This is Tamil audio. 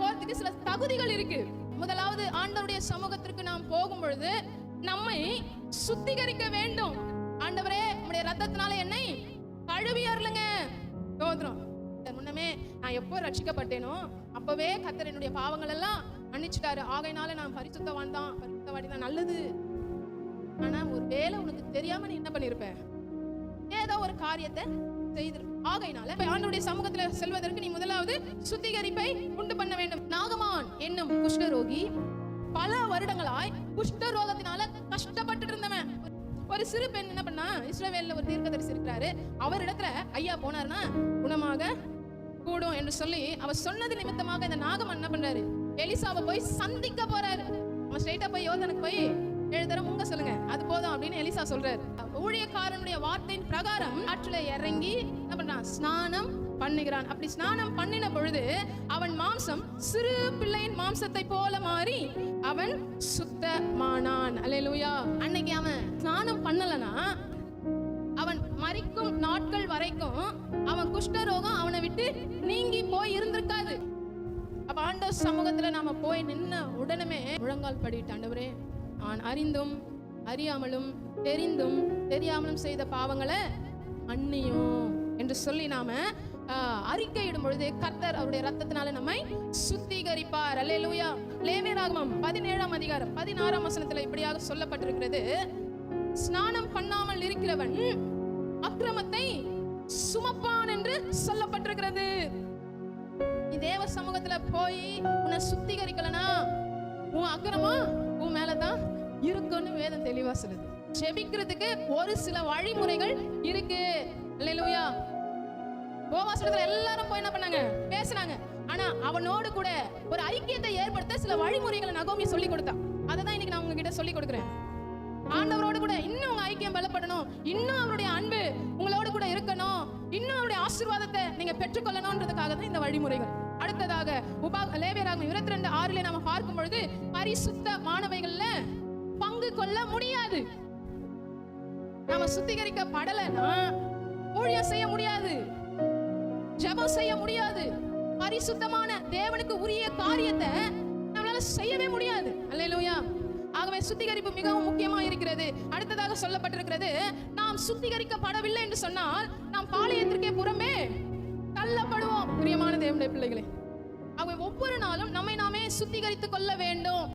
போறதுக்கு சில தகுதிகள் இருக்கு. முதலாவது ஆண்டவருடைய சமூகத்திற்கு நாம் போகும் பொழுது நம்மை சுத்திகரிக்க வேண்டும். ஆண்டவரே உம்முடைய ரத்தத்தினால என்னை கழுவி அருளுங்க. தோதுரும் முன்னமே நான் எப்போ ரட்சிக்கப்பட்டேனோ அப்பவே கத்தர் என்னுடைய பாவங்கள் எல்லாம் மன்னிச்சுட்டாரு. ஆகையினால நான் பரிசுத்தவான் தான். பரிசுத்தவாடி தான் நல்லது. ஆனா ஒரு வேலை உனக்கு தெரியாம நீ என்ன பண்ணிருப்ப? ஏதோ ஒரு காரியத்தை செய்திருப்ப ஆகையினால இப்ப ஆண்டவருடைய சமூகத்துல செல்வதற்கு நீ முதலாவது சுத்திகரிப்பை உண்டு பண்ண வேண்டும். நாகமான் என்னும் குஷ்டரோகி பல வருடங்களாய் குஷ்டரோகத்தினால கஷ்டப்பட்டு இருந்தவன் ஒரு சிறு பெண் என்ன பண்ணா இஸ்ரவேல்ல ஒரு தீர்க்கதரிசி இருக்கிறாரு. அவர் இடத்துல ஐயா போனாருன்னா குணமாக கூடும் என்று சொல்லி அவர் சொன்னது நிமித்தமாக இந்த நாகமன் என்ன பண்றாரு? எலிசாவை போய் சந்திக்க போறாரு. அவன் ஸ்ட்ரைட்டா போய் யோதனுக்கு போய் ஏழு உங்க முங்க சொல்லுங்க. அது போதும் அப்படின்னு எலிசா சொல்றாரு. ஊழியக்காரனுடைய வார்த்தையின் பிரகாரம் ஆற்றுல இறங்கி என்ன பண்றான் ஸ்நானம் பண்ணுகிறான். அப்படி ஸ்நானம் பண்ணின பொழுது அவன் மாம்சம் சிறு பிள்ளையின் மாம்சத்தை போல மாறி அவன் சுத்தமானான். அல்லேலூயா. அன்னைக்கு அவன் ஸ்நானம் பண்ணலனா அவன் மறிக்கும் நாட்கள் வரைக்கும் அவன் குஷ்டரோகம் அவனை விட்டு நீங்கி போய் இருந்திருக்காது. அப்ப ஆண்டவர் சமூகத்துல நாம போய் நின்ன உடனே முழங்கால் படிட்டு ஆண்டவரே நான் அறிந்தும் அறியாமலும் தெரிந்தும் தெரியாமலும் செய்த பாவங்களை மன்னியும் என்று சொல்லி நாம அறிக்கையிடும் பொழுது கர்த்தர் அவருடைய ரத்தத்தினால நம்மை சுத்திகரிப்பார். அல்லேலூயா. லேவியராகமம் பதினேழாம் அதிகாரம் பதினாறாம் வசனத்துல இப்படியாக சொல்லப்பட்டிருக்கிறது. ஸ்நானம் பண்ணாமல் இருக்கிறவன் அக்கிரமத்தை சுமப்பான் என்று சொல்லப்பட்டிருக்கிறது. நீ தேவ சமூகத்துல போய் உன்னை சுத்திகரிக்கலனா? உன் அக்கிரமம் உன் மேலதான் இருக்குன்னு வேதம் தெளிவா சொல்லுது. செபிக்கிறதுக்கு ஒரு சில வழிமுறைகள் இருக்கு. இல்லையா கோவாசனத்துல எல்லாரும் போய் என்ன பண்ணாங்க? பேசுனாங்க. ஆனா அவனோடு கூட ஒரு ஐக்கியத்தை ஏற்படுத்த சில வழிமுறைகளை நகோமி சொல்லி கொடுத்தா அதை தான் இன்னைக்கு நான் உங்ககிட்ட சொல்லி கொடுக்குறேன். ஆண்டவரோடு கூட இன்னும் உங்க ஐக்கியம் பலப்படணும். இன்னும் அவருடைய அன்பு உங்களோடு கூட இருக்கணும். இன்னும் அவருடைய ஆசீர்வாதத்தை நீங்க பெற்றுக்கொள்ளணும்ன்றதுக்காக தான் இந்த வழிமுறைகள். அடுத்ததாக உபா லேவியராகும் இருபத்தி ரெண்டு ஆறுல நாம பார்க்கும் பொழுது பரிசுத்த மாணவைகள்ல கொள்ள முடியாது. நாம சுத்திகரிக்கப்படலைன்னா ஊழியம் செய்ய முடியாது. ஜெபம் செய்ய முடியாது. பரிசுத்தமான தேவனுக்கு உரிய காரியத்தை நம்மளால செய்யவே முடியாது. அல்லையிலோயா ஆகவே சுத்திகரிப்பு மிகவும் முக்கியமா இருக்கிறது. அடுத்ததாக சொல்லப்பட்டிருக்கிறது நாம் சுத்திகரிக்கப்படவில்லை என்று சொன்னால் நாம் பாளையத்திற்கே புறமே தள்ளப்படுவோம். பிரியமான தேவனுடைய பிள்ளைகளே. ஆகவே ஒவ்வொரு நாளும் நம்மை நாமே சுத்திகரித்துக் கொள்ள வேண்டும்.